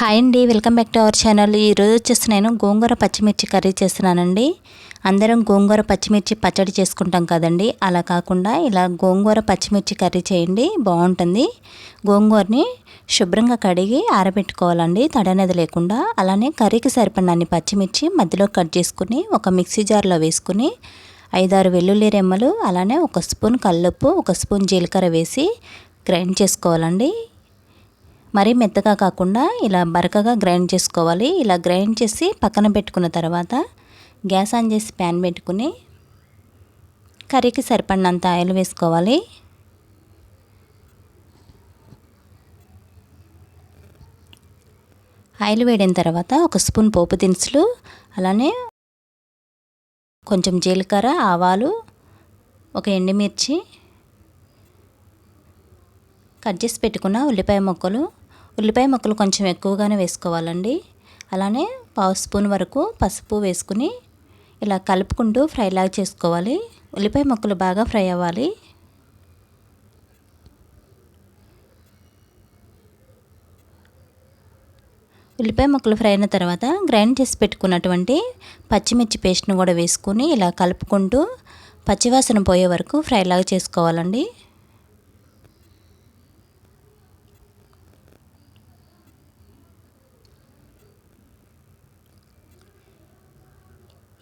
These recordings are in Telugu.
హాయ్ అండి welcome back to our channel. ఈరోజు వచ్చేసి నేను గోంగూర పచ్చిమిర్చి కర్రీ చేస్తున్నానండి. అందరం గోంగూర పచ్చిమిర్చి పచ్చడి చేసుకుంటాం కదండి. అలా కాకుండా ఇలా గోంగూర పచ్చిమిర్చి కర్రీ చేయండి బాగుంటుంది. గోంగూరని శుభ్రంగా కడిగి ఆరబెట్టుకోవాలండి తడనేది లేకుండా. అలానే కర్రీకి సరిపడినన్ని పచ్చిమిర్చి మధ్యలో కట్ చేసుకుని ఒక మిక్సీ జార్లో వేసుకుని ఐదారు వెల్లుల్లి రెమ్మలు అలానే ఒక స్పూన్ కల్లుప్పు ఒక స్పూన్ జీలకర్ర వేసి గ్రైండ్ చేసుకోవాలండి. మరీ మెత్తగా కాకుండా ఇలా బరకగా గ్రైండ్ చేసుకోవాలి. ఇలా గ్రైండ్ చేసి పక్కన పెట్టుకున్న తర్వాత గ్యాస్ ఆన్ చేసి ప్యాన్ పెట్టుకుని కర్రీకి సరిపడినంత ఆయిల్ వేసుకోవాలి. ఆయిల్ వేడిన తర్వాత ఒక స్పూన్ పోపు దినుసులు అలానే కొంచెం జీలకర్ర ఆవాలు ఒక ఎండుమిర్చి కట్ చేసి పెట్టుకున్న ఉల్లిపాయ ముక్కలు ఉల్లిపాయ ముక్కలు కొంచెం ఎక్కువగానే వేసుకోవాలండి. అలానే పావు స్పూన్ వరకు పసుపు వేసుకుని ఇలా కలుపుకుంటూ ఫ్రైలాగా చేసుకోవాలి. ఉల్లిపాయ ముక్కలు బాగా ఫ్రై అవ్వాలి. ఉల్లిపాయ ముక్కలు ఫ్రై అయిన తర్వాత గ్రైండ్ చేసి పెట్టుకున్నటువంటి పచ్చిమిర్చి పేస్ట్ను కూడా వేసుకుని ఇలా కలుపుకుంటూ పచ్చివాసన పోయే వరకు ఫ్రైలాగా చేసుకోవాలండి.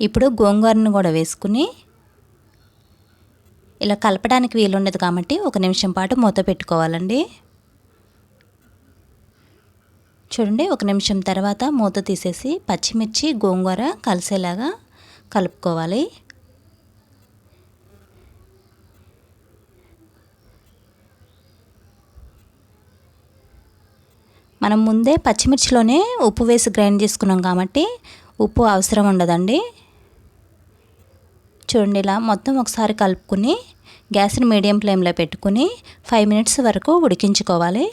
ఇప్పుడు గోంగూరను కూడా వేసుకుని ఇలా కలపడానికి వీలుండదు కాబట్టి ఒక నిమిషం పాటు మూత పెట్టుకోవాలండి. చూడండి ఒక నిమిషం తర్వాత మూత తీసేసి పచ్చిమిర్చి గోంగూర కలిసేలాగా కలుపుకోవాలి. మనం ముందే పచ్చిమిర్చిలోనే ఉప్పు వేసి గ్రైండ్ చేసుకున్నాం కాబట్టి ఉప్పు అవసరం ఉండదండి. చూడండి ఇలా మొత్తం ఒకసారి కలుపుకుని గ్యాస్ని మీడియం ఫ్లేమ్లో పెట్టుకుని ఫైవ్ మినిట్స్ వరకు ఉడికించుకోవాలి.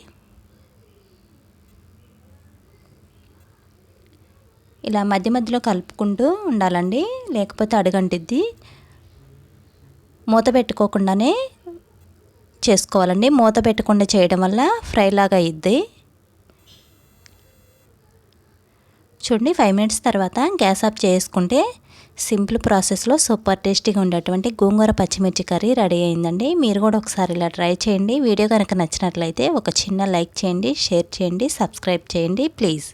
ఇలా మధ్య మధ్యలో కలుపుకుంటూ ఉండాలండి లేకపోతే అడుగంటిద్ది. మూత పెట్టుకోకుండానే చేసుకోవాలండి. మూత పెట్టకుండా చేయడం వల్ల ఫ్రై లాగా అయ్యిద్ది చూడండి ఫైవ్ మినిట్స్ తర్వాత గ్యాస్ ఆఫ్ చేసుకుంటే సింపుల్ ప్రాసెస్లో సూపర్ టేస్టీగా ఉండేటువంటి గోంగూర పచ్చిమిర్చి కర్రీ రెడీ అయిందండి. మీరు కూడా ఒకసారి ఇలా ట్రై చేయండి. వీడియో కనుక నచ్చినట్లయితే ఒక చిన్న లైక్ చేయండి షేర్ చేయండి సబ్స్క్రైబ్ చేయండి ప్లీజ్.